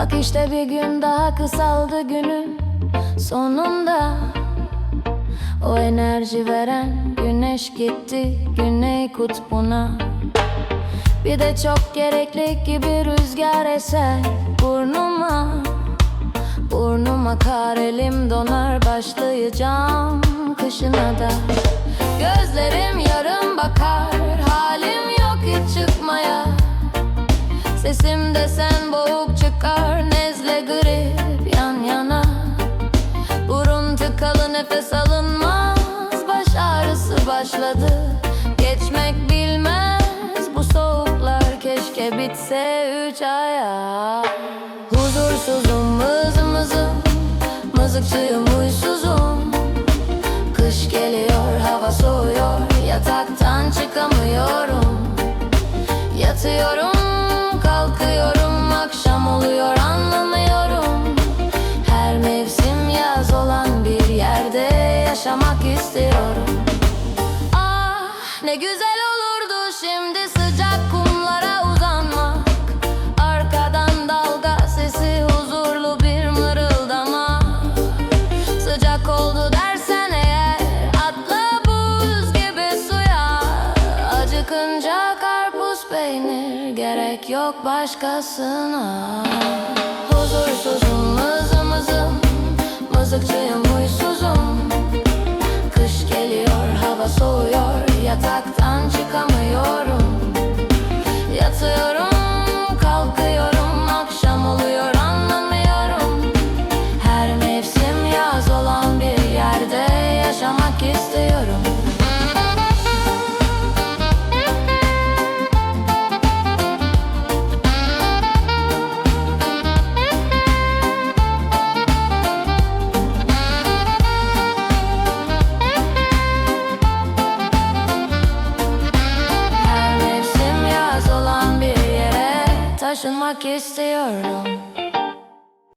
Bir gün daha kısaldı günün sonunda. O enerji veren güneş gitti güney kutbuna. Bir de çok gerekli gibi rüzgar eser burnuma. Burnuma kar elim donar başlayacağım kışına da. Gözlerim yarım bakar halim yok hiç çıkmaya. Sesim desen nefes alınmaz Baş ağrısı başladı. Geçmek bilmez bu soğuklar Keşke bitse üç aya Huzursuzum mızı mızı Mızıkçıyım huysuzum Kış geliyor hava soğuyor Yataktan çıkamıyorum. Yatıyorum, yaşamak istiyorum. Ah ne güzel olurdu şimdi sıcak kumlara uzanmak. Arkadan dalga sesi huzurlu bir mırıldama Sıcak oldu dersen eğer atla buz gibi suya. Acıkınca karpuz peynir gerek yok başkasına. Huzursuzum mızı mızım Mızıkçıyım çıkamıyorum. Yatıyorum kalkıyorum Akşam oluyor taşınmak istiyorum